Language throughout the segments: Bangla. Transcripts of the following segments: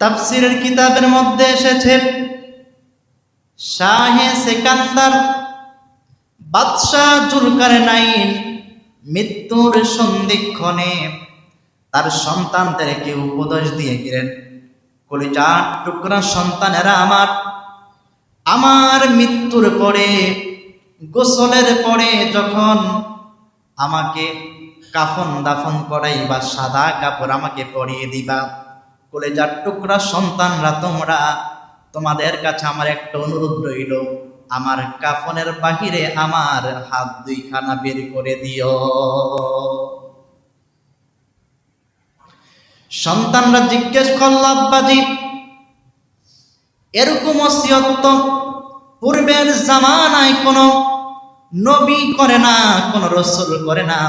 তাফসিরের কিতাবের মধ্যে এসেছে, শাহে সেকান্দার বাদশাহ জুলকারে নাইন মৃত্যুর সন্ধিক্ষণে তার সন্তানদেরকে উপদেশ দিয়ে গেলেন কলি কলিজার টুকরা সন্তানেরা আমার আমার মৃত্যুর পরে, গোসলের পরে যখন আমাকে কাফন দাফন করাই বা সাদা কাপড় আমাকে পরিয়ে দিবা কলেজার টুকরা সন্তানরা তোমরা, তোমাদের কাছে আমার একটা অনুরোধ রইল। আমার কাফনের বাহিরে আমার হাত দুইখানা বের করে দিও। সন্তানরা জিজ্ঞেস করল, আব্বাজি, এরকম ওসিয়ত তো পূর্বের জামানায় কোনো নবী করে না, কোন রসুল করে না,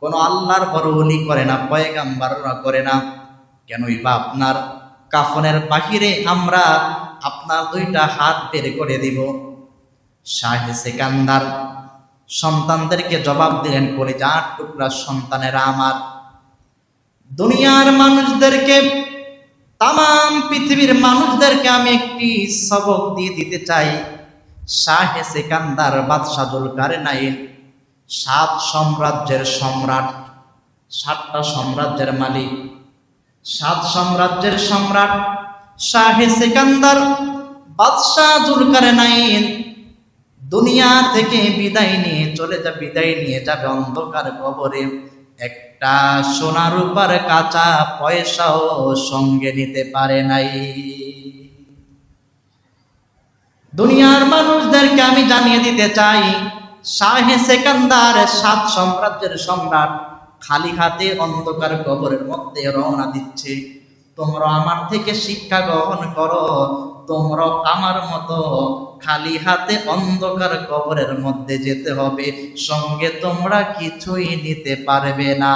কোন আল্লাহর বড় করে না, পয়গাম্বাররা করে না। কেনই বা আপনার কাফনের বাহিরে আমরা আপনার দুইটা হাত বের করে দিব। শাহে সেকান্দার সন্তানদেরকে জবাব দিলেন করে যার টুকরা সন্তানেরা আমার। দুনিয়ার মানুষদেরকে তাম পৃথিবীর মানুষদেরকে আমি একটি সবক দিয়ে দিতে চাই। শাহে সেকান্দার বাদশাহ জুলকারে নাইন সাত সাম্রাজ্যের সম্রাট, সাতটা সাম্রাজ্যের মালিক। সাত সাম্রাজ্যের সম্রাট শাহে সেকান্দার বাদশাহ জুলকারে নাইন দুনিয়া থেকে বিদায় নিয়ে চলে যা, বিদায় নিয়ে যাবে অন্ধকার কবরে। একটা সোনা রূপার কাঁচা পয়সাও সঙ্গে নিতে পারে নাই। দুনিয়ার মানুষদেরকে আমি জানিয়ে দিতে চাই, শাহে সেকান্দার সাত সাম্রাজ্যের সম্রাট খালি হাতে অন্ধকার কবরের মধ্যে রওনা দিচ্ছে। তোমরা আমার থেকে শিক্ষা গ্রহণ করো। তোমরা আমার মতো খালি হাতে অন্ধকার কবরের মধ্যে যেতে হবে। সঙ্গে তোমরা কিছুই নিতে পারবে না।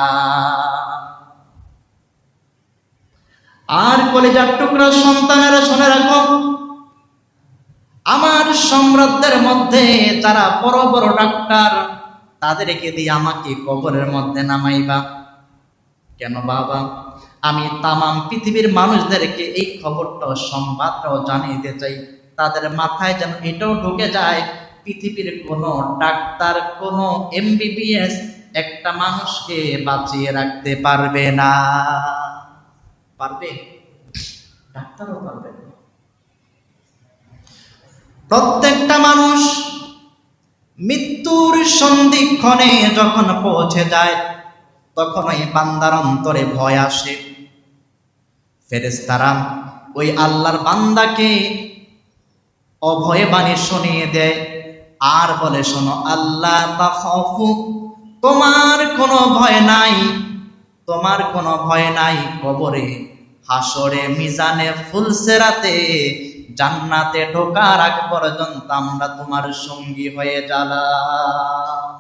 আর কলেজার টুকরা সন্তানেরা শুনে রাখো। আমার সম্রাটদের মধ্যে যারা বড় বড় ডাক্তার তাদেরকে দিয়ে আমাকে কবরের মধ্যে নামাইবা। কেন বাবা? আমি তামাম পৃথিবীর মানুষদেরকে এই খবরটা সংবাদটাও জানিয়ে চাই। তাদের মাথায় যেন এটাও ঢুকে যায়, পৃথিবীর কোনো ডাক্তার, কোনো এমবিবিএস একটা মানুষকে বাঁচিয়ে রাখতে পারবে না। পারবে? ডাক্তারও পারবে প্রত্যেকটা মানুষ সন্ধিক্ষণে যখন পৌঁছে যায়, তখন ওই বান্দার অন্তরে ভয় আসে। ফেরেস্তারা ওই আল্লাহর বান্দাকে অভয় বাণী শুনিয়ে দেয়, আর বলে, শোনো, আল্লাহ তোমার কোনো ভয় নাই, তোমার কোনো ভয় নাই কবরে, হাসরে, মিজানে, ফুলসেরাতে জান্নাতে ঢোকার আগ পর্যন্ত আমরা তোমার সঙ্গী হয়ে জ্বালাম।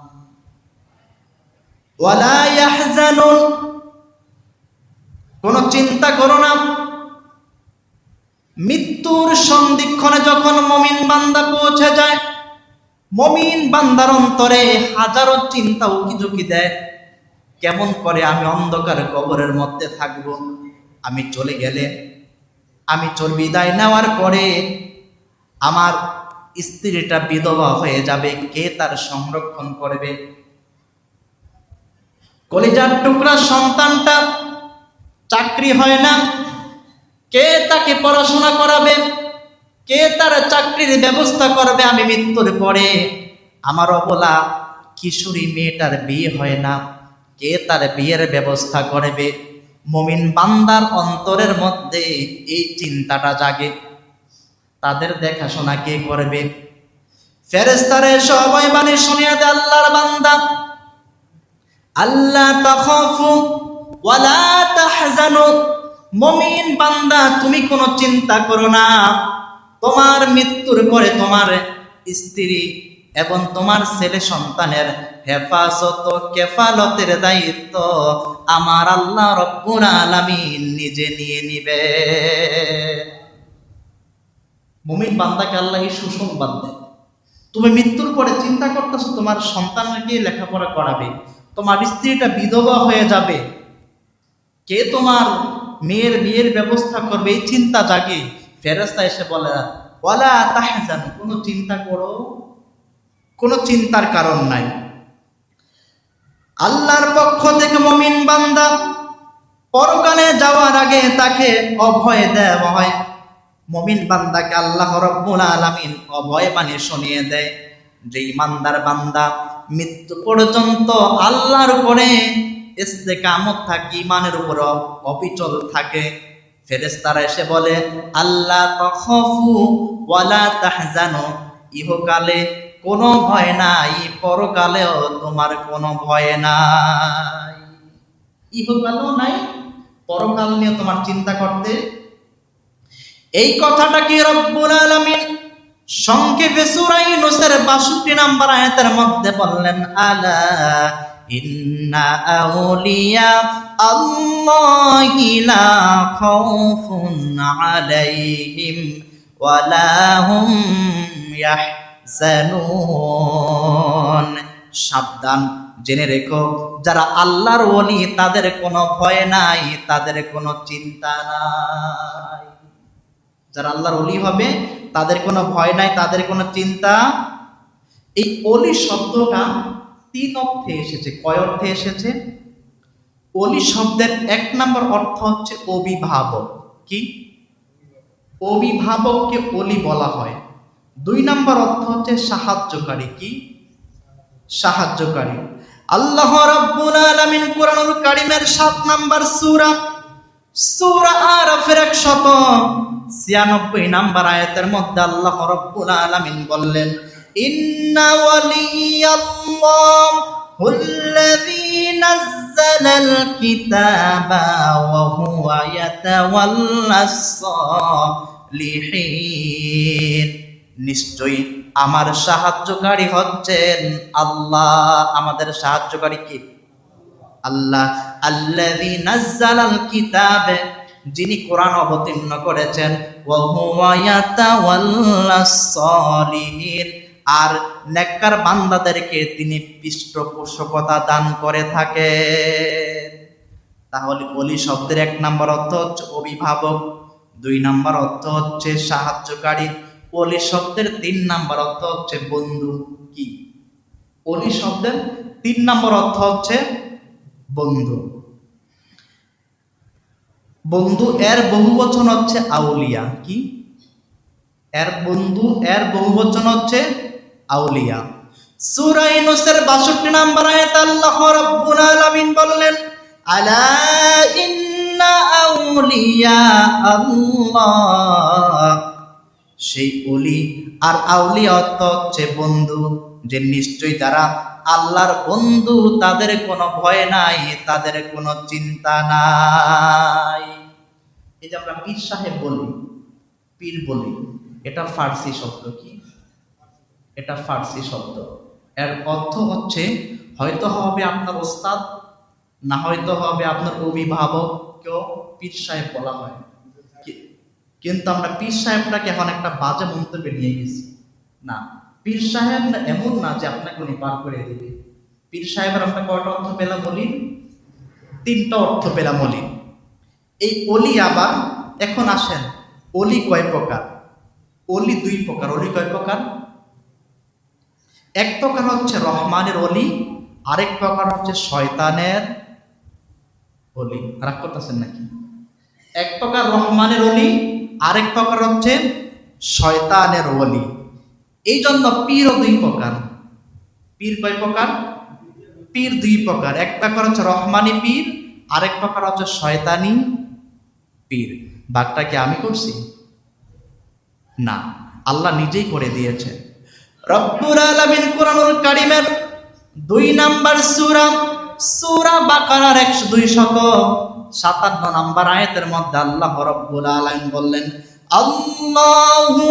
কোন চিন্তা করো না। মৃত্যুর সন্ধিক্ষণে যখন মমিন বান্দা পৌঁছে যায়, মমিন বান্দার অন্তরে হাজারো চিন্তা উকি ঝুঁকি দেয়। কেমন করে আমি অন্ধকার কবরের মধ্যে থাকব? আমি চলে গেলে আমি চল বিদায় নেওয়ার পরে আমার স্ত্রীটা বিধবা হয়ে যাবে, কে তার সংরক্ষণ করবে? কলিজার টুকরা সন্তানটা চাকরি হয় না, কে তাকে পড়াশোনা করাবে? কে তার চাকরির ব্যবস্থা করবে? আমি মৃত্যুর পরে আমার অবলা কিশোরী মেয়েটার বিয়ে হয় না, কে তার বিয়ের ব্যবস্থা করবে? মমিন বান্দার অন্তরের মধ্যে এই চিন্তাটা জাগে। তাদের দেখাশোনা কে করবে? ফেরেস্তারে সবাই বাণী শুনিয়া দে আল্লাহর বান্দা আল্লাহ তাখাফু ওয়ালা তাহজানু। মমিন বান্দা, তুমি কোনো চিন্তা করো না। তোমার মৃত্যুর পরে তোমার স্ত্রী এবং তোমার ছেলে সন্তানের হেফাজত কেফালতের দায়িত্ব আমার আল্লাহ রব্বুল আলামিন নিজে নিয়ে নিবে। মুমিন বান্দাকে আল্লাহ এই সুসংবাদ দেয়। তুমি মৃত্যুর পরে চিন্তা করতেছো তোমার সন্তানকে লেখাপড়া করাবে, তোমার স্ত্রীটা বিধবা হয়ে যাবে। কে তোমার মেয়ের বিয়ের ব্যবস্থা করবে এই চিন্তা জাগে। ফেরেস্তা এসে বলে, ওয়ালা তাহজান, কোনো চিন্তা করো। কোনো চিন্তার কারণ নাই। আল্লাহর পক্ষ থেকে মমিন বান্দা পরকালে যাওয়ার আগে তাকে অভয় দেওয়া হয়। মমিন বান্দাকে আল্লাহ রব্বুল আলামিন অভয় বাণী শুনিয়ে দেয় যে, ইমানদার বান্দা, মৃত্যু পর্যন্ত আল্লাহর উপরে কামত থাকে, ইমানের উপর অবিচল থাকে। ফেরেস্তারা এসে বলে, আল্লাহ তখফু ওয়ালা তাহজানু। ইহকালে কোনো ভয় নাই, পরকালেও তোমার কোনো ভয় নাই। ইহকালও নাই, পরকাল নিয়ে তোমার চিন্তা করতে। এই কথাটা কি রব্বুল আলামিন সংক্ষেপে সূরা ইউনূসের 62 নম্বর আয়াতের মধ্যে বললেন, আলা ইন্না আউলিয়া আল্লাহি লা খাউফুন আলাইহিম ওয়ালা হুম ইয়াহজানুন সাবধান, জেনে রেখো, যারা আল্লাহর ওলি, তাদের কোনো ভয় নাই, তাদের কোনো চিন্তা নাই। যারা আল্লাহর অলি হবে, তাদের কোনো ভয় নাই, তাদের কোনো চিন্তা এই অলি শব্দটা তিন অর্থে এসেছে। কয় অর্থে এসেছে? অলি শব্দের এক নম্বর অর্থ হচ্ছে অভিভাবক। কি? অভিভাবককে অলি বলা হয়। দুই নম্বর অর্থ হচ্ছে সাহায্যকারী কি? সাহায্যকারী। আল্লাহ রাব্বুল আলামিন কোরআনুল কারীমের 7 নাম্বার সূরা সূরা আরাফের 196 নাম্বার আয়াতের মধ্যে আল্লাহ রাব্বুল আলামিন বললেন, ইন্না ওয়ালিয়াল্লাহ হুল্লাযী নাযালাল কিতাবা ওয়া হুয়া ইয়াতাওয়াল্লাস নিশ্চয়ই আমার সাহায্যকারী হচ্ছেন আল্লাহ। আমাদের সাহায্যকারী কি? আল্লাহ। আল্লাযী নাযালাল কিতাবে, যিনি কোরআন অবতীর্ণ করেছেন আর নেককার বান্দাদেরকে তিনি পৃষ্ঠপোষকতা দান করে থাকেন। তাহলে অলি শব্দের এক নম্বর অর্থ হচ্ছে অভিভাবক, দুই নম্বর অর্থ হচ্ছে সাহায্যকারী। অলি শব্দের তিন নাম্বার অর্থ হচ্ছে বন্ধু কি? অলি শব্দের তিন নাম্বার অর্থ হচ্ছে বন্ধু। বন্ধু এর বহু বচন হচ্ছে আউলিয়া কি? এর বন্ধু এর বহু বচন হচ্ছে আউলিয়া। সূরা ইউনূসের 62 নম্বর আয়াত আল্লাহ রাব্বুল আলামিন বললেন, আলা ইন্না আউলিয়া আল্লাহ। সেই অলি আর আউলিয়া অর্থ হচ্ছে বন্ধু, যে নিশ্চয়ই তারা আল্লাহর বন্ধু, তাদের কোনো ভয় নাই, তাদের কোনো চিন্তা নাই। এই যে আমরা পীর সাহেব বলি, পীর বলি, এটা ফার্সি শব্দ কি? এটা ফার্সি শব্দ। এর অর্থ হচ্ছে, হয়তো হবে আপনার ওস্তাদ, না হয়তো হবে আপনার অভিভাবক, কেউ পীর সাহেব বলা হয়। কিন্তু আমরা পীর সাহেবটাকে এখন একটা বাজে মন্তব্যে নিয়ে গেছি। না, পীর সাহেব এমন না যে আপনাকে উনি পার করে দিবে। পীর সাহেবের আমরা কয়টা অর্থ পেলাম বলি তিনটা অর্থ পেলাম বলি এই অলি আবার, এখন আসেন, অলি কয় প্রকার? অলি দুই প্রকার, অলি কয় প্রকার? এক প্রকার হচ্ছে রহমানের অলি, আরেক প্রকার হচ্ছে শয়তানের অলি। রাগ করতেছেন নাকি? এক প্রকার রহমানের অলি আরেক প্রকার হচ্ছে শয়তানের অলি এই জন্য পীরও দুই প্রকার। পীর কয় প্রকার? পীর দুই প্রকার। এক প্রকার হচ্ছে রহমানি পীর, আরেক প্রকার হচ্ছে শয়তানি পীর। বাঘটা কি আমি করছি? না, আল্লাহ নিজেই করে দিয়েছে। রব্বুল আলামিন কোরআনুল কারিমের দুই নাম্বার সূরা সূরা বাকারার 100 সাতান্ন নাম্বার আয়াতের মধ্যে আল্লাহ রব্বুল আলামিন বললেন, আল্লাহু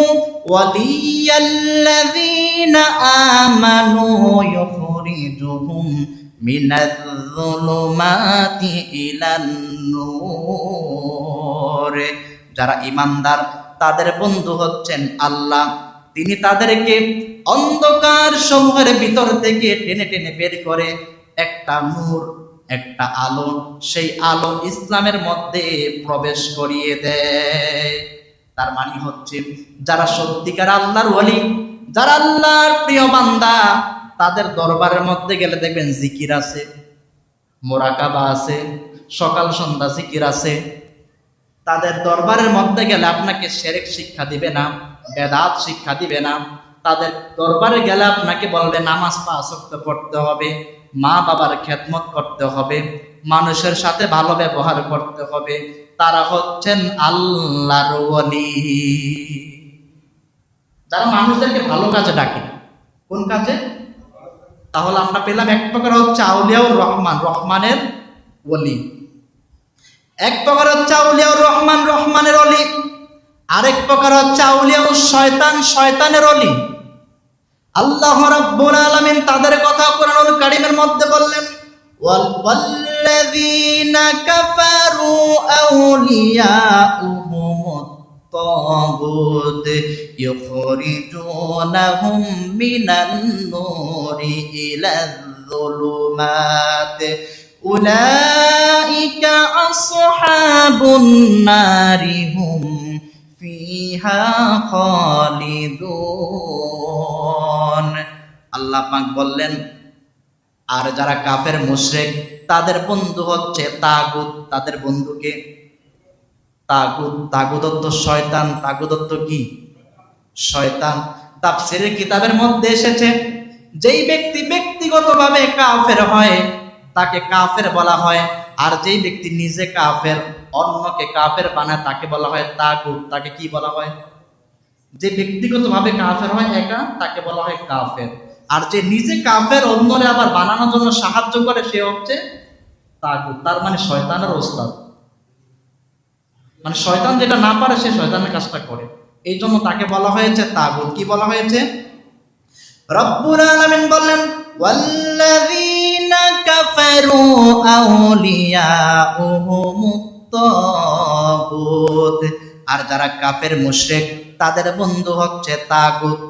ওয়ালিয়াল্লাযীনা আমানু ইলান নূর। যারা ইমানদার তাদের বন্ধু হচ্ছেন আল্লাহ। তিনি তাদেরকে অন্ধকার সমূহের ভিতর থেকে টেনে টেনে বের করে একটা নূর একটা আলো, সেই আলো ইসলামের মধ্যে প্রবেশ করিয়ে দেয়। তার মানে হচ্ছে, যারা সত্যিকার আল্লাহর ওলি, যারা আল্লাহর প্রিয় বান্দা, তাদের দরবারের মধ্যে গেলে দেখবেন জিকির আছে, মোরাকাবা আছে, সকাল সন্ধ্যা জিকির আছে। তাদের দরবারের মধ্যে গেলে আপনাকে সেরেক শিক্ষা দিবে না, বেদাত শিক্ষা দিবে না। তাদের দরবারে গেলে আপনাকে বলবে, নামাজ পাঁচ পড়তে হবে। মা বাবার খেদমত করতে হবে, মানুষের সাথে ভালো ব্যবহার করতে হবে। তারা হচ্ছেন আল্লাহর ওলি। যারা মানুষদেরকে ভালো কাজে ডাকে, কোন কাজে? তাহলে আমরা পেলাম এক প্রকার হচ্ছে আউলিয়াউর রহমান, রহমানের ওলি। এক প্রকার হচ্ছে আউলিয়াউর রহমান, রহমানের অলি আরেক প্রকার হচ্ছে আউলিয়াউর শয়তান, শয়তানের অলি আল্লাহ রাব্বুল আলামিন তাদের কথা কোরআনুল কারীমের মধ্যে বললেন ওয়াল ওয়াল্লাযীনা কাফারু আউলিয়াউহুমুত الطاغوت يخرجونهم من النور إلى الظلمات أولئك أصحاب النار هم فيها خالدون আল্লাহ পাক বললেন, আর যারা কাফের, মুশরিক, তাদের বন্ধু হচ্ছে তাগুত। তাদের বন্ধুকে তাগুত। তাগুদত্ত শয়তান। তাগুদত্ত কি? শয়তান। তাফসিরের কিতাবের মধ্যে এসেছে, যেই ব্যক্তি ব্যক্তিগতভাবে কাফের হয়, তাকে কাফের বলা হয়। আর যেই ব্যক্তি নিজে কাফের, অন্যকে কাফের বানায়, তাকে বলা হয় তাগুত। তাকে কি বলা হয়? যে ব্যক্তিগতভাবে কাফের হয় একা, তাকে বলা হয় কাফের। আর যে নিজে কাফের অন্যরে আবার বানানোর জন্য সাহায্য করে, সে হচ্ছে তার মানে শয়তানের ওস্তাদ। মানে শয়তান যেটা না পারে, সে শয়তানের কাজটা করে। এই জন্য তাকে বলা হয়েছে তাগুত। কি বলা হয়েছে? রব্বুল আলামিন বললেন, ওয়াল্লাযীনা কাফারু আউলিয়াউহুমুত তাগুত। আর যারা কাফের মুশরিক, তাদের বন্ধু হচ্ছে তাগুত।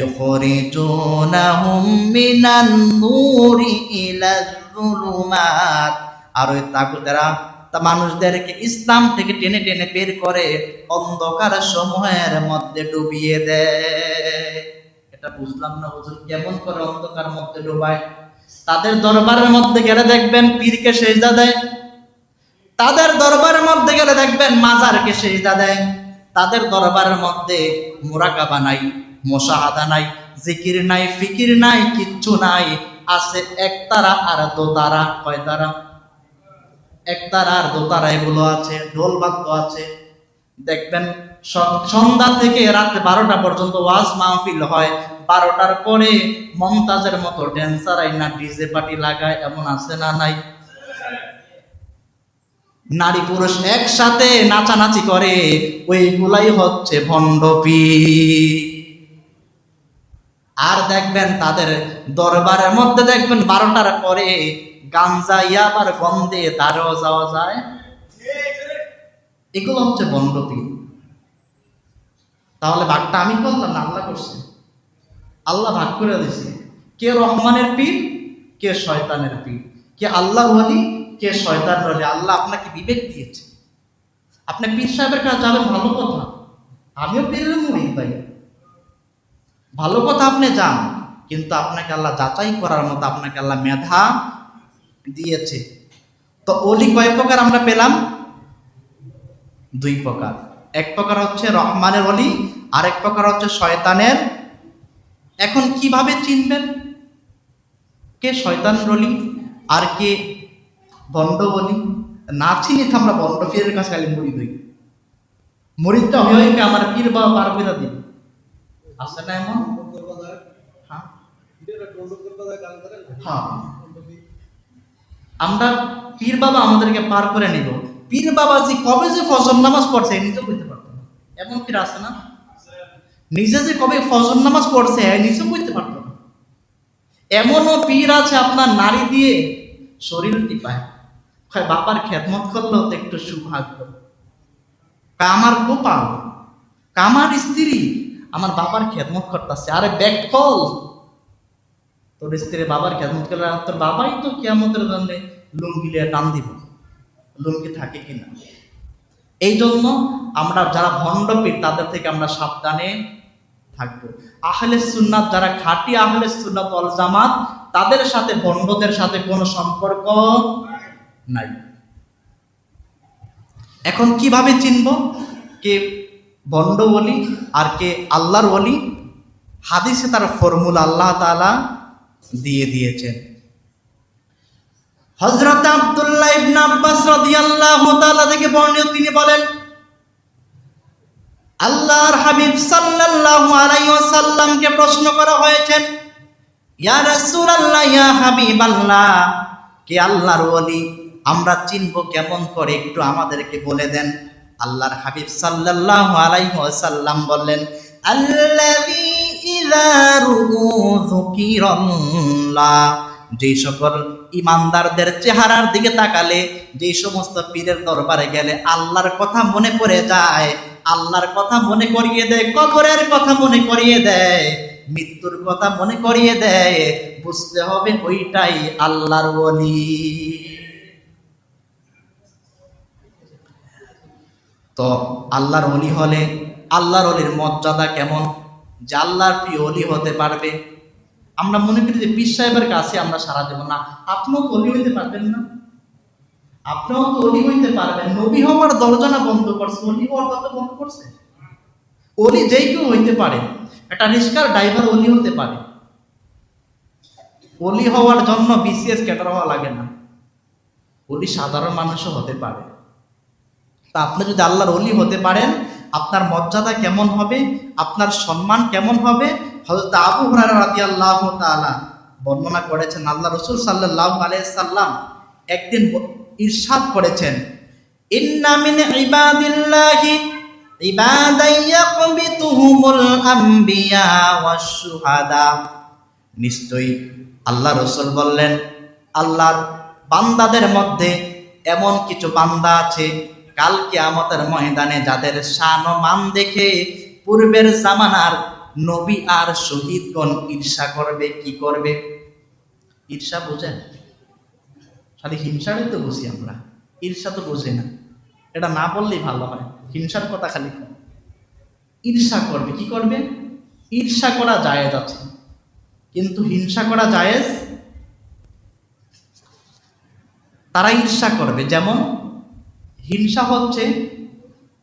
ইখরিজুনাহুম মিনান নূরি ইলাজ যুলুমাত আর ওই তাগুতেরা তা মানুষদেরকে ইসলাম থেকে টেনে টেনে বের করে অন্ধকার সমূহের মধ্যে ডুবিয়ে দেয়। এটা বুঝলাম না হুজুর, কেমন করে অন্ধকার মধ্যে ডুবায়? তাদের দরবারের মধ্যে গেলে দেখবেন পীরকে সেজদা দেয়। তাদের দরবারের মধ্যে গেলে দেখবেন মাজারকে সেজদা দেয়। তাদের দরবারের মধ্যে মোরাকাবা নাই মোশাহাদা নাই, জিকির নাই, ফিকির নাই, কিচ্ছু নাই। আছে একতারা আর দোতারা কয় তারা? একতারা আর দোতারা এগুলো আছে, ঢোল বাদ্য আছে। দেখবেন সন্ধ্যা থেকে রাত বারোটা পর্যন্ত ওয়াজ মাহফিল হয়। বারোটার পরে মমতাজের মতো ড্যান্সার আই না ডিজে পার্টি লাগায়, এমন আছে না নাই? নারী পুরুষ একসাথে নাচানাচি করে, ওইগুলাই হচ্ছে ভণ্ডপি আর দেখবেন তাদের দরবারের মধ্যে দেখবেন বারোটার পরে গাঞ্জা ইয়াবার গন্ধে তারও যাওয়া যায়। এগুলো হচ্ছে বন্ডপি তাহলে ভাগটা আমি করলাম না, আল্লাহ করছে? আল্লাহ ভাগ করে দিছে। কে রহমানের পীর, কে শয়তানের পীর? কে আল্লাহ বলি কে শয়তান বলি আল্লাহ আপনাকে বিবেক দিয়েছে। আপনি পীর সাহেবের কাছে যাবেন, ভালো কথা। আমিও পীরের মুড়ি তাই ভালো কথা আপনি যান কিন্তু আপনাকে আল্লাহ যাচাই করার মতো আপনাকে আল্লাহ মেধা দিয়েছে। তো অলি কয় প্রকার আমরা পেলাম? দুই প্রকার। এক প্রকার হচ্ছে রহমানের অলি, আরেক প্রকার হচ্ছে শয়তানের। এখন কীভাবে চিনবেন? কে শয়তানের অলি আর কে বন্ড বলি না চিনি আমরা বন্ড পীরের কাছে খালি মুড়ি দই মুড়িটা হয়ে আমার পীর বা পার করে দিন আছে না এমন? হ্যাঁ। আমরা পীর বাবা আমাদেরকে পার করে নিব। পীর বাবা যে কবে যে ফজর নামাজ পড়ছে নিজেও বুঝতে পারতো না। এমন পীর আছে না? নিজে যে কবে ফজর নামাজ পড়ছে নিজেও বুঝতে পারতো না। এমনও পীর আছে আপনার নারী দিয়ে শরীর টিপায়। বাপার খেদমত করলেও তো একটু সৌভাগ্য। আমার গোপাল। আমার স্ত্রী। আমার বাবার খেদমত করতেছে। আরে ব্যাকফল তোর স্ত্রী বাবার কেমন করলে তোর বাবাই তো কেমতের জন্য লুঙ্গি লিয়ে টান দিব। লুঙ্গি থাকে কিনা? এই জন্য আমরা যারা ভণ্ডপীর তাদের থেকে আমরা সাবধানে থাকব। আহলে সুন্নাত যারা খাঁটি আহলে সুন্নাত অল জামাত, তাদের সাথে, ভণ্ডদের সাথে কোনো সম্পর্ক নাই। এখন কীভাবে চিনব? কে ভণ্ড বলি আর কে আল্লাহর বলি হাদিসে তার ফর্মুলা আল্লাহ তাআলা দিয়ে দিয়েছেন। হযরত আব্দুল্লাহ ইবনে আব্বাস রাদিয়াল্লাহু তাআলা থেকে বর্ণিত তিনি বলেন, আল্লাহর হাবিব সাল্লাল্লাহু আলাইহি ওয়াসাল্লামকে প্রশ্ন করা হয়েছে, ইয়া রাসূলুল্লাহ, ইয়া হাবিবাল্লাহ, কে আল্লাহর ওলি? আমরা চিনব কেমন করে একটু আমাদেরকে বলে দেন। আল্লাহর হাবিব সাল্লাল্লাহু আলাইহি ওয়াসাল্লাম বললেন, আল্লাযী ইযা রুউ যুকিরাল্লাহ যেই সকল ইমানদারদের চেহারার দিকে তাকালে যেই সমস্ত পীরের দরবারে গেলে আল্লাহর কথা মনে পড়ে যায়, আল্লাহর কথা মনে করিয়ে দেয়, কবরের কথা মনে করিয়ে দেয়, মৃত্যুর কথা মনে করিয়ে দেয়, বুঝতে হবে ওইটাই আল্লাহর ওলি। তো আল্লাহর অলি হলে আল্লাহর অলির মর্যাদা কেমন? যে আল্লাহর প্রিয় অলি হতে পারবে। আমরা মনে করি যে পীর সাহেবের কাছে আমরা সারা দেব না। আপনিও তো অলি হইতে পারবেন না। আপনিও তো অলি হইতে পারবেন। নবী হওয়ার দরজা বন্ধ করছে, অলি হওয়ার দরজা বন্ধ করছে। অলি যেই কেউ হইতে পারে, একটা রিস্কার ড্রাইভার অলি হতে পারে। অলি হওয়ার জন্য বিসিএস ক্যাডার হওয়া লাগে না। অলি সাধারণ মানুষও হতে পারে। তা আপনি যদি আল্লাহর অলি হতে পারেন, আপনার মর্যাদা কেমন হবে? আপনার সম্মান কেমন হবে? হযরত আবু হুরায়রা রাদিয়াল্লাহু তাআলা বর্ণনা করেছেন আল্লাহ রসুল সাল্লাল্লাহু আলাইসাল্লাম একদিন ইরশাদ করেছেন, ইন্না মিন ইবাদিল্লাহি ইবাদান ইয়াকবিতুহুমুল আম্বিয়া ওয়াশ শুহাদা নিশ্চয়ই আল্লাহ রসুল বললেন, আল্লাহর বান্দাদের মধ্যে এমন কিছু বান্দা আছে কাল কিয়ামতের ময়দানে যাদের শান মান দেখে পূর্বের জামানার নবী আর শহীদগণ ঈর্ষা করবে, কি করবে? ঈর্ষা বোঝেন খালি হিংসারই তো বুঝি আমরা। ঈর্ষা তো বুঝি না। এটা না বললেই ভালো হয়। হিংসার কথা খালি ঈর্ষা করবে, কি করবে? ঈর্ষা করা জায়েজ আছে। কিন্তু হিংসা করা জায়েজ? তারা ঈর্ষা করবে। যেমন হিংসা হচ্ছে,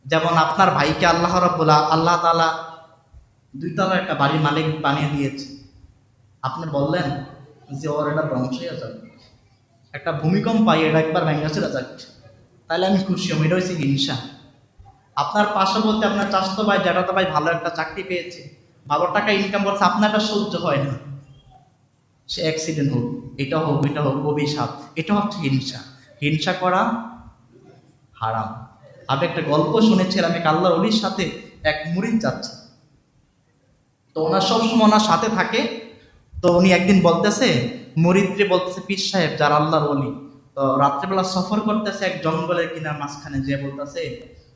যেমন আপনার ভাইকে আল্লাহ রব্বুল আল্লাহ তালা দুই তলা একটা বাড়ির মালিক বানিয়ে দিয়েছে। আপনি বললেন যে ওর এটা ধ্বংস হয়ে যাবে। একটা ভূমিকম্প পাই এটা একবার ভেঙে চলে যাক। তাহলে আমি খুশি হব এটা হচ্ছে হিংসা। আপনার পার্শ্ববর্তী, আপনার চাষতো ভাই, জ্যাঠাতো ভাই ভালো একটা চাকরি পেয়েছে, ভালো টাকা ইনকাম করছে, আপনার এটা সহ্য হয় না। সে অ্যাক্সিডেন্ট হোক, এটা হোক এটা হোক, অভিশাপ, এটা হচ্ছে হিংসা। হিংসা করা হারাম। আমি একটা গল্প শুনেছিলাম এক আল্লাহর অলির সাথে এক মুরিদ যাচ্ছে তো ওনার সবসময় ওনার সাথে থাকে। তো উনি একদিন বলতেছে, মুরিদরে বলতেছে, পীর সাহেব, যার আল্লাহর অলি তো রাত্রেবেলা সফর করতেছে এক জঙ্গলের কিনার মাঝখানে, যে বলতেছে,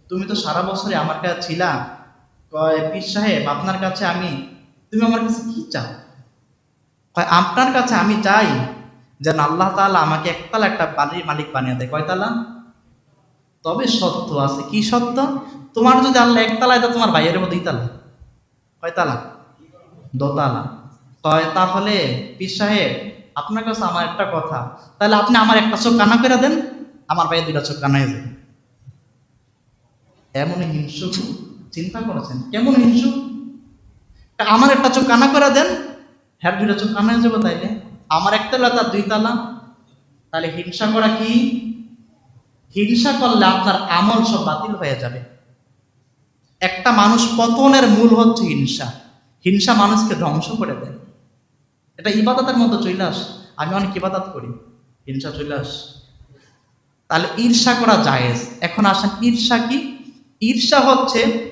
তুমি তো সারা বছরে আমার কাছে ছিলা। কয়, পীর সাহেব, আপনার কাছে আমি, তুমি আমার কাছে কি চাও? কয়, আপনার কাছে আমি চাই যেন আল্লাহ তালা আমাকে একতলা একটা বাড়ির মালিক বানিয়ে দেয়। কয়তালা তবে সত্য আছে। কি সত্য? তোমার যদি আল্লাহ একতলায় দেয়, তোমার ভাইয়ের মধ্যে দুইতলা কয়তালা দোতলা কয়, তাহলে পীর সাহেব, আপনার কাছে আমার একটা কথা। তাহলে আপনি আমার একটা চোখ কানা করে দেন, আমার ভাইয়ের দুইটা চোখ কানা যাবে। এমন হিংসু চিন্তা করেছেন? কেমন হিংসু তা আমার একটা চোখ কানা করে দেন হ্যাঁ দুইটা চোখ কানা যাবে তাইলে। আমার একতলা তার দুই তালা। তাহলে হিংসা করা কি? হিংসা করলে আপনার আমল সব বাতিল হয়ে যাবে। একটা মানুষ পতনের মূল হচ্ছে হিংসা। হিংসা মানুষকে ধ্বংস করে দেয়। এটা ইবাদতের মতো চলে আস। আমি অনেক ইবাদত করি। হিংসা চলে আস। তাহলে ঈর্ষা করা জায়েজ। এখন আসেন, ঈর্ষা কি? ঈর্ষা হচ্ছে,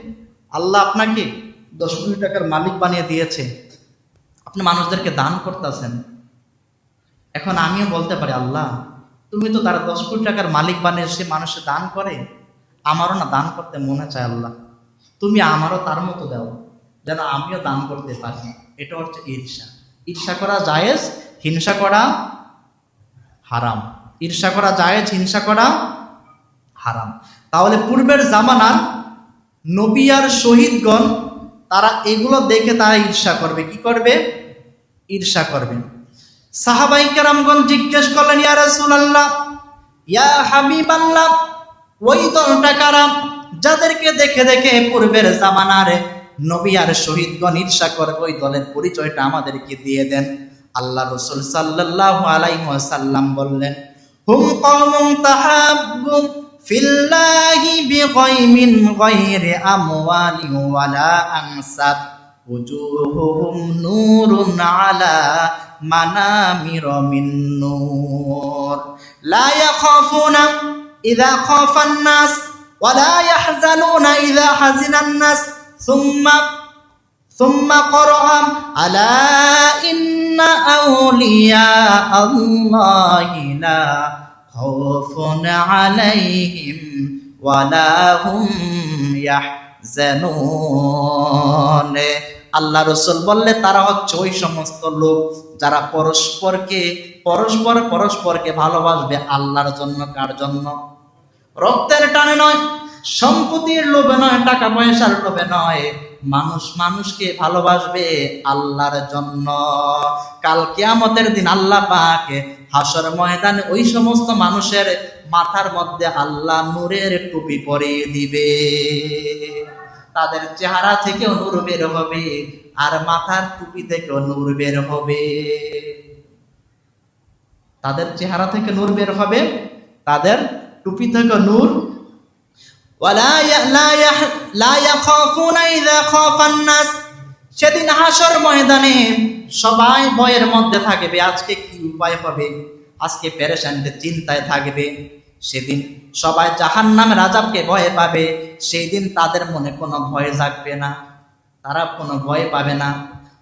আল্লাহ আপনাকে দশ কোটি টাকার মালিক বানিয়ে দিয়েছে। আপনি মানুষদেরকে দান করতেছেন। এখন আমিও বলতে পারি, আল্লাহ তুমি তো তারা দশ কোটি টাকার মালিক বানিয়ে সে মানুষে দান করে, আমারও না দান করতে মনে চায় আল্লাহ। তুমি আমারও তার মতো দাও, যেন আমিও দান করতে পারি। এটা হচ্ছে ঈর্ষা। ঈর্ষা করা জায়েজ, হিংসা করা হারাম। ঈর্ষা করা জায়েজ, হিংসা করা হারাম। তাহলে পূর্বের জামানার নবী আর শহীদগণ, তারা এগুলো দেখে তারা ঈর্ষা করবে। কি করবে? ঈর্ষা করবে। সাহাবাই কেরামগণ জিজ্ঞেস করলেন, ইয়া রাসূলুল্লাহ, ইয়া হাবিবাল্লাহ, ওই দলটা কারা যাদেরকে দেখে দেখে পূর্বের জামানার নবী আর শহীদগণ ঈর্ষা ওই দলের পরিচয়টা আমাদেরকে দিয়ে দেন? আল্লাহ রসুল সাল্লাল্লাহু আলাইহি ওয়াসাল্লাম বললেন, হুম কওমুন তাহাব্বু ফিল্লাহি বিগাইমিন গায়রি আমওয়ালি ওয়ালা আনসাব وجوههم نور على منامر من نور لا يخافون إذا خاف الناس ولا يحزنون إذا حزن الناس ثم ثم قرأ ألا إن أولياء الله لا خوف عليهم ولا هم يحزنون আল্লাহ রসুল বললে তারা হচ্ছে ওই সমস্ত লোক যারা পরস্পরকে, পরস্পর পরস্পরকে ভালোবাসবে আল্লাহর জন্য, কার জন্য? রক্তের টানে নয়, সম্পত্তির লোভে নয়, টাকা পয়সার লোভে নয়। মানুষ মানুষকে ভালোবাসবে আল্লাহর জন্য। কাল কিয়ামতের দিন আল্লাহ পাক হাসর ময়দানে ওই সমস্ত মানুষের মাথার মধ্যে আল্লাহ নূরের টুপি পরিয়ে দিবে। তাদের চেহারা থেকেও নূর বের হবে আর মাথার টুপি থেকেও নূর বের হবে। তাদের চেহারা থেকে নূর বের হবে, তাদের টুপি থেকে নূর। সেদিন হাসর ময়দানে সবাই ভয়ের মধ্যে থাকবে, আজকে কি উপায় হবে? আজকে পেরেশানিতে চিন্তায় থাকবে। সেদিন সবাই জাহান নামের আজাবকে ভয় পাবে সেই দিন তাদের মনে কোনো ভয় জাগবে না। তারা কোনো ভয় পাবে না।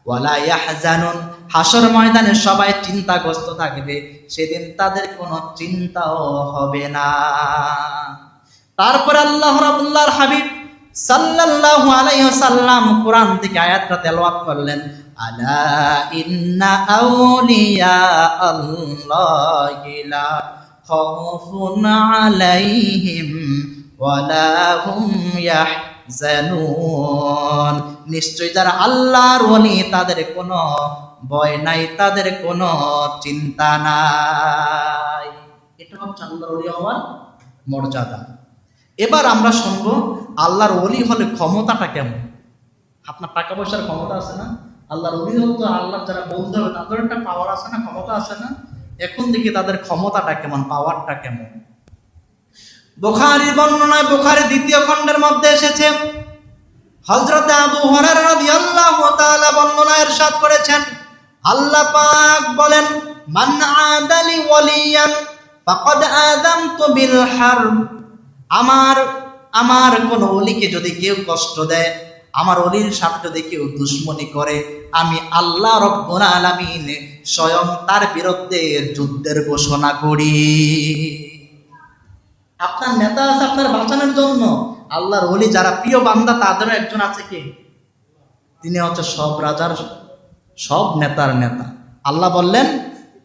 ওয়ালা ইয়াহজানুন, হাসর ময়দানে সবাই চিন্তাগ্রস্ত থাকবে, সেদিন তাদের কোনো চিন্তাও হবে না। তারপর আল্লাহ রাবুল্লাহর হাবিব সাল্লাল্লাহু আলাইহি সাল্লাম কোরআন থেকে আয়াতটা তেলাওয়াত করলেন, আলা ইন্না আউলিয়া আল্লাহি নিশ্চয় যারা আল্লাহর ওলি, তাদের কোনো ভয় নাই, তাদের কোনো চিন্তা নাই। এটা হচ্ছে আল্লাহর ওলি হওয়ার মর্যাদা। এবার আমরা শুনব আল্লাহর অলি হলে ক্ষমতাটা কেমন? আপনার টাকা পয়সার ক্ষমতা আছে না? আল্লাহর অলি হল তো আল্লাহ যারা বলতে হবে, তাদের একটা পাওয়ার আছে না? ক্ষমতা আছে না? এখন দেখি তাদের ক্ষমতাটা কেমন পাওয়ারটা কেমন। বোখারির বর্ণনায় বোখারি দ্বিতীয় খণ্ডের মধ্যে এসেছে। হযরত আবু হুরায়রা রাদিয়াল্লাহু তাআলা বর্ণনা ইরশাদ করেছেন, আল্লাহ পাক বলেন, মান আদালি ওয়ালিয়ান ফাকাদ আযামতু বিল হারব আমার আমার কোন অলিকে যদি কেউ কষ্ট দেয় আমার অলির সাথে কেউ দুশ্মনী করে, আমি আল্লাহ রব্বুল আলামিন স্বয়ং তার বিরুদ্ধে যুদ্ধের ঘোষণা করি। আপনার নেতা আছে, আপনার বাঁচানোর জন্য। আল্লাহর অলি যারা প্রিয় বান্দা, তাদেরও একজন আছে কে? তিনি হচ্ছে সব রাজার, সব নেতার নেতা। আল্লাহ বললেন,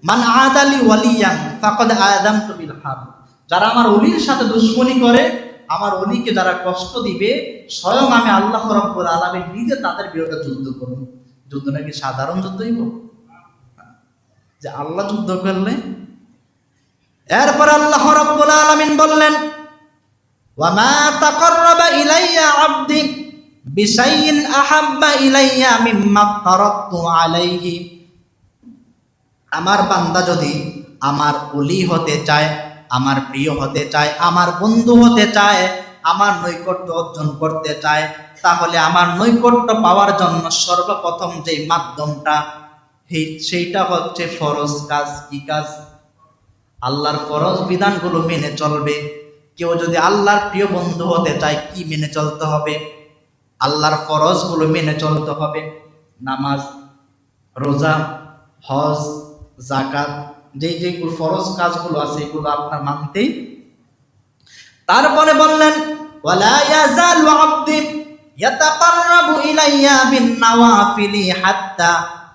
মান আদালি ওয়ালিয়ান, ফাকাদ আযামতু বিল যারা আমার অলির সাথে দুশ্মনী করে আমার অলিকে যারা কষ্ট দিবে, স্বয়ং আমি আল্লাহ রব্বুল আলামিন নিজে তাদের বিরুদ্ধে যুদ্ধ করব। যুদ্ধ নাকি সাধারণ যুদ্ধই হোক? যে আল্লাহ যুদ্ধ করলে? এরপর আল্লাহ রব্বুল আলামিন বললেন আমার বান্দা যদি আমার অলি হতে চায় আমার প্রিয় হতে চায়, আমার বন্ধু হতে চায়, আমার নৈকট্য অর্জন করতে চায়, তাহলে আমার নৈকট্য পাওয়ার জন্য সর্বপ্রথম যে মাধ্যমটা, সেই- সেইটা হচ্ছে ফরজ কাজ কি কাজ? আল্লাহর ফরজ বিধানগুলো মেনে চলবে। কেউ যদি আল্লাহর প্রিয় বন্ধু হতে চায়, কি মেনে চলতে হবে? আল্লাহর ফরজগুলো মেনে চলতে হবে। নামাজ, রোজা, হজ জাকাত যে যেগুলো ফরজ কাজগুলো আছে, এগুলো আপনার মানতেই তারপরে বললেন, ওয়ালা ইয়াতাকাররাবু ইলাইয়া বিন নাওয়াফিলি হাত্তা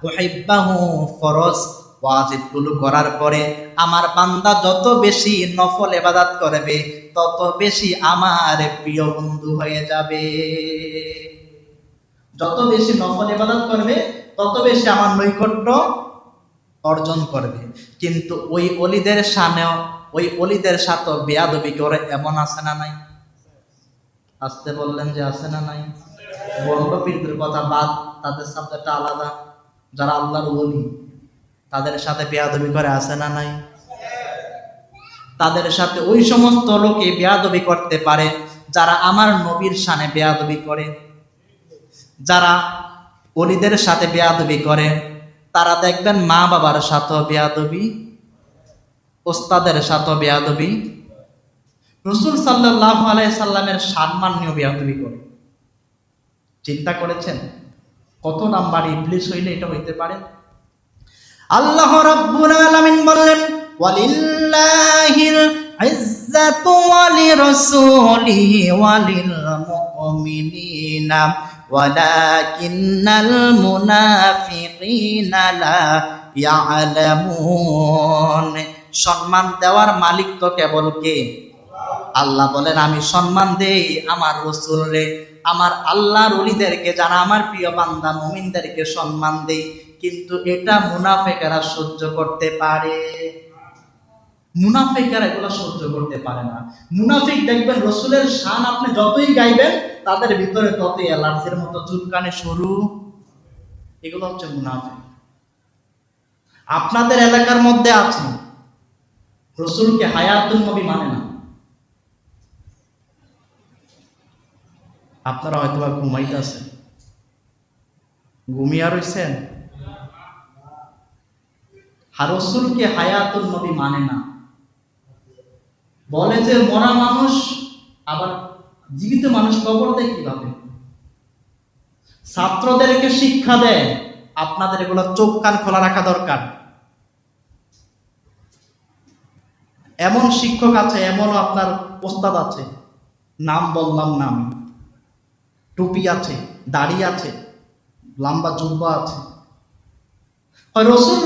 উহিব্বাহু ফরজ। ওয়াজিবগুলো করার পরে আমার বান্দা যত বেশি নফল ইবাদত করবে, তত বেশি আমার প্রিয় বন্ধু হয়ে যাবে। যত বেশি নফল ইবাদত করবে, তত বেশি আমার নৈকট্য অর্জন করবে। কিন্তু ওই অলিদের সামনেও ওই অলিদের সাথে বেয়াদবি করে এমন আছে না নাই? আসতে বললেন যে আছে না নাই? বর্গপীরদের কথা বাদ, তাদের সাবজেক্টটা আলাদা। যারা আল্লাহর ওলি, তাদের সাথে বেয়াদবি করে আছে না নাই? তাদের সাথে ওই সমস্ত লোকে বেয়াদবি করতে পারে, যারা আমার নবীর সানে বেয়াদবি করে। যারা অলিদের সাথে বেয়াদবি করে তারা দেখবেন মা বাবার সাথেও বেয়াদবি, ওস্তাদের সাথেও বেয়াদবি। রসুল সাল্লাহ সাল্লামের সম্মান নিয়ে বেয়াদবি করে। চিন্তা করেছেন? কত নাম্বার ইবলিস হইলে এটা হইতে পারে? আল্লাহ রাব্বুল আলামিন বললেন, ওয়ালিল্লাহিল ইজ্জাতু ওয়ালিরাসূলিহি ওয়ালিল মুমিনিনা। ওয়ালাকিন্নাল মুনাফিকিনা লা ইয়ালামুন সম্মান দেওয়ার মালিক তো কেবল কে? আল্লাহ বলেন, আমি সম্মান দেই আমার রসুল রে আমার আল্লাহর অলিদেরকে যারা আমার প্রিয় বান্দা, মুমিনদেরকে সম্মান দেই। কিন্তু এটা মুনাফেকেরা সহ্য করতে পারে। মুনাফিকেরা এগুলো সহ্য করতে পারে না। মুনাফিক দেখবেন, রসুলের শান আপনি যতই গাইবেন তাদের ভিতরে ততই অ্যালার্জির মতো, চুলকানে সরু, এগুলো হচ্ছে মুনাফিক। আপনাদের এলাকার মধ্যে আছে রসুলকে হায়াতুল নবী মানে না। আপনারা হয়তো বা ঘুমাইতেছেন ঘুমিয়া রইছেন? আর রসুলকে হায়াতুল নবী মানে না। বলে যে মরা মানুষ, আবার জীবিত মানুষ কবর দেয় কীভাবে? ছাত্রদেরকে শিক্ষা দেয়, আপনাদের এগুলো চোখ কান খোলা রাখা দরকার। এমন শিক্ষক আছে, এমনও আপনার ওস্তাদ আছে। নাম বললাম নাম টুপি আছে, দাড়ি আছে, লম্বা জুব্বা আছে। রসুল,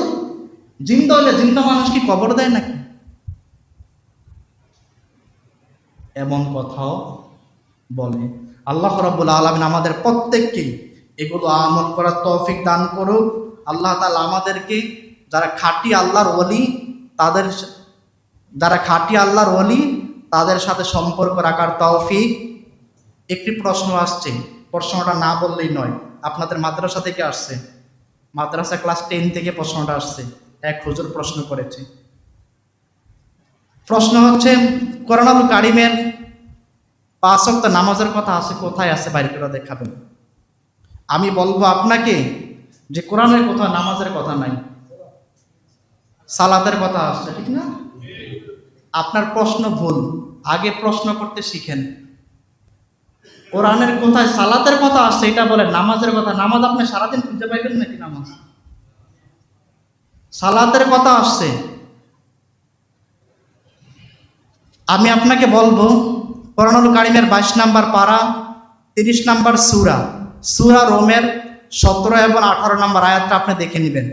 জিন্দা হলে জিন্দা মানুষ কি কবর দেয় নাকি? এমন কথাও বলে, আল্লাহ রাব্বুল আলমিন আমাদের প্রত্যেককেই এগুলো আমল করার তৌফিক দান করুক। আল্লাহ তাআলা আমাদেরকে যারা খাঁটি আল্লাহর ওলি, তাদের যারা খাঁটি আল্লাহর ওলি, তাদের সাথে সম্পর্ক রাখার তৌফিক। একটি প্রশ্ন আসছে, প্রশ্নটা না বললেই নয়, আপনাদের মাদ্রাসা থেকে আসছে। মাদ্রাসা ক্লাস টেন থেকে প্রশ্নটা আসছে, এক হুজুর প্রশ্ন করেছে। প্রশ্ন হচ্ছে করোনাল কারিমের পাঁচ অক্ট নামাজের কথা আছে, কোথায় আছে বাইরে করে দেখাবেন। আমি বলব আপনাকে যে কোরআনের কথা, নামাজের কথা নাই। সালাতের কথা আসছে ঠিক না? আপনার প্রশ্ন ভুল। আগে প্রশ্ন করতে শিখেন। কোরআনের কোথায় সালাতের কথা আসছে এটা বলে নামাজের কথা। নামাজ আপনি সারাদিন খুঁজে পাইবেন নাকি নামাজ? সালাতের কথা আসছে আমি আপনাকে বলব করণুল কারিমের বাইশ নাম্বার পারা, তিরিশ নাম্বার সুরা। সুরা রোমের সতেরো এবং আঠারো নাম্বার আয়াতটা আপনি দেখে নেবেন।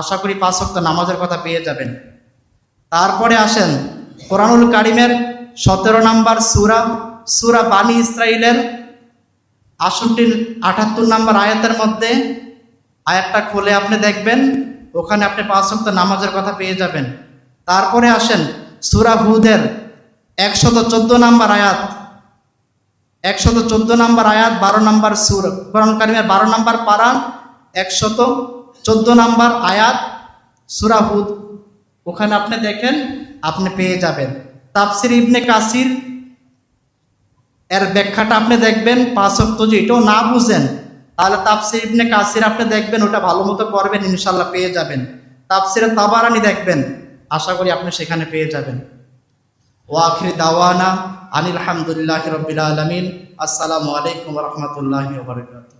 আশা করি পাঁচ অক্ট নামাজের কথা পেয়ে যাবেন। তারপরে আসেন কোরআনুল কারিমের সতেরো নাম্বার সুরা সুরা বানি ইসরাইলের আষট্টি আটাত্তর নাম্বার আয়াতের মধ্যে আয়াতটা খুলে আপনি দেখবেন, ওখানে আপনি পাঁচ অক্ট নামাজের কথা পেয়ে যাবেন। তারপরে আসেন সুরা হুদের একশত চোদ্দ নাম্বার আয়াত। একশত চোদ্দ নাম্বার আয়াত, বারো নাম্বার সুর। কোরআন কারিমের বারো নাম্বার পারান একশত চোদ্দ নাম্বার আয়াত, সুরা হুদ। ওখানে আপনি দেখেন, আপনি পেয়ে যাবেন। তাফসির ইবনে কাসির, এর ব্যাখ্যাটা আপনি দেখবেন, পাঁচ অক্ট যে এটাও না বুঝেন, তাহলে তাফসির ইবনে কাসির আপনি দেখবেন, ওটা ভালো মতো করবেন ইনশাল্লাহ পেয়ে যাবেন। তাফসিরে তাবারানি দেখবেন, আশা করি আপনি সেখানে পেয়ে যাবেন। ওয়াখির দাওয়ানা আনিল হামদুলিল্লাহ রবিল আলমিন। আসসালামু আলাইকুম রহমতুল্লাহ বারকাত